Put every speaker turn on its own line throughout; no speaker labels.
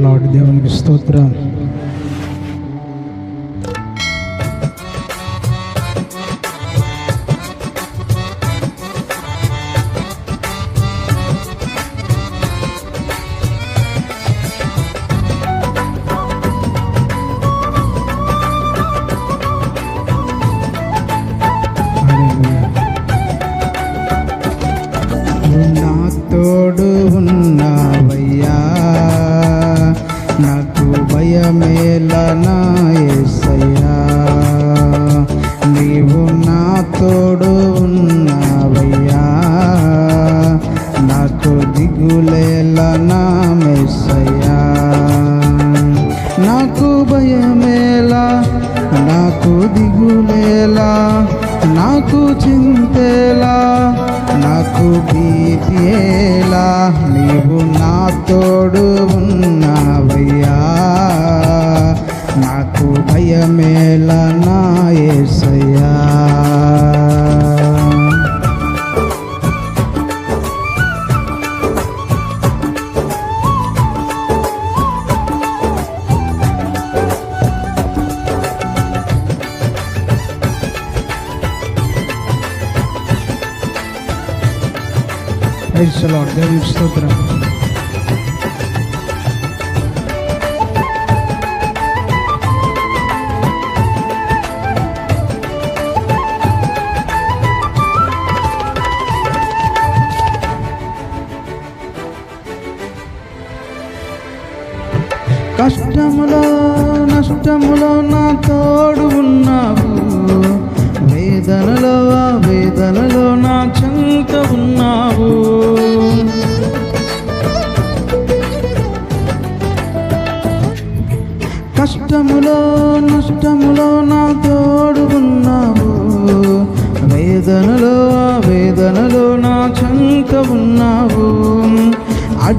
Lord దేవునికి స్తోత్రం నాకు దిగులేలా నాకు చింతేలా నాకు భీతియేలా నీవు నాతో ప్రైజ్ లార్డ్ దేవునికి స్తోత్రం. కష్టములో నష్టములో నా తోడు ఉన్నావు. వేదనలో వేదనలో నా చెంత ఉన్నావు.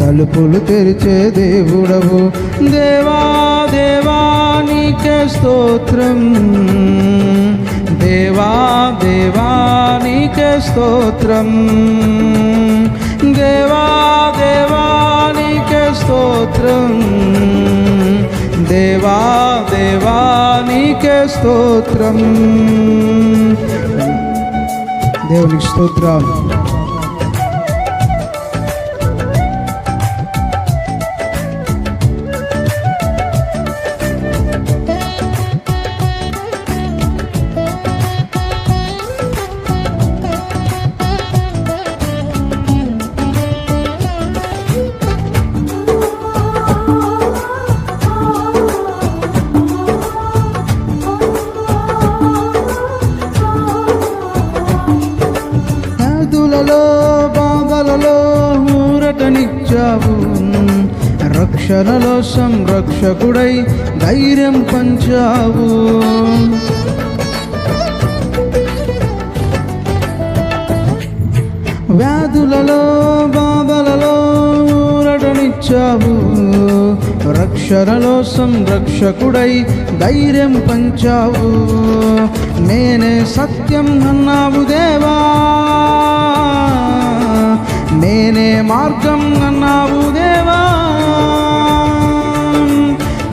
తలుపులు తెరిచే దేవుడవు. దేవా దేవా నీకే స్తోత్రం. దేవా దేవా నీకే స్తోత్రం. దేవా దేవా నీకే స్తోత్రం. దేవా దేవా నీకే స్తోత్రం. దేవునికి స్తోత్రం. వ్యాధులలో బాధలలో ఊరటనిచ్చావు. రక్షణలో సంరక్షకుడై ధైర్యం పంచావు. వ్యాధులలో బాధలలో ఊరటనిచ్చావు. రక్షణలో సంరక్షకుడై ధైర్యం పంచావు. నేనే సత్యం అన్నావు దేవా. నేనే మార్గం అన్నావు దేవా.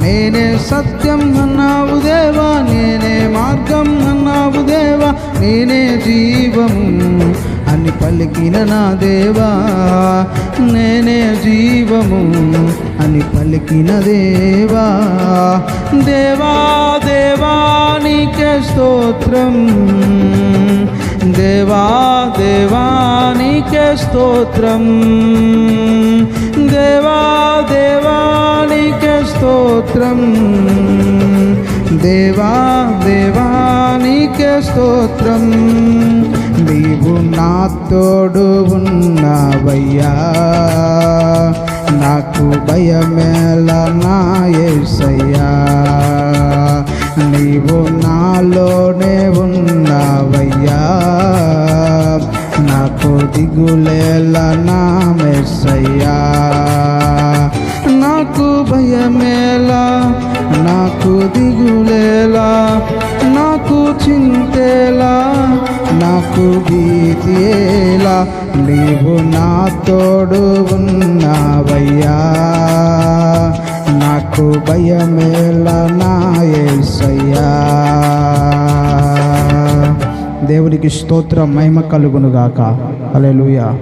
నేనే సత్యం అన్నావు దేవా. నేనే మార్గం అన్నావు దేవా. నేనే జీవం అని పలికిన నా దేవా. నేనే జీవము అని పలికిన దేవా. దేవా దేవా నీకే స్తోత్రం. దేవా దేవా స్తోత్రం. దేవా దేవా స్తోత్రం. దేవా దేవా స్తోత్రం. నీవు నా తోడు ఉన్నావయ్యా. నాకు భయమేలా నా ఏసయ్యా. నీవు నాలోనే ఉన్న
నాయసయ్యా నాకు మెస్సయ్యా నాకు భయమేలా నాకు దిగులేలా నాకు చింతేలా నాకు భీతియేలా నీవు నా తోడు ఉన్నావయ్యా. నాకు భయమేలా నా యేసయ్యా దేవునికి స్తోత్రం మహిమ కలుగునుగాక. హల్లెలూయా.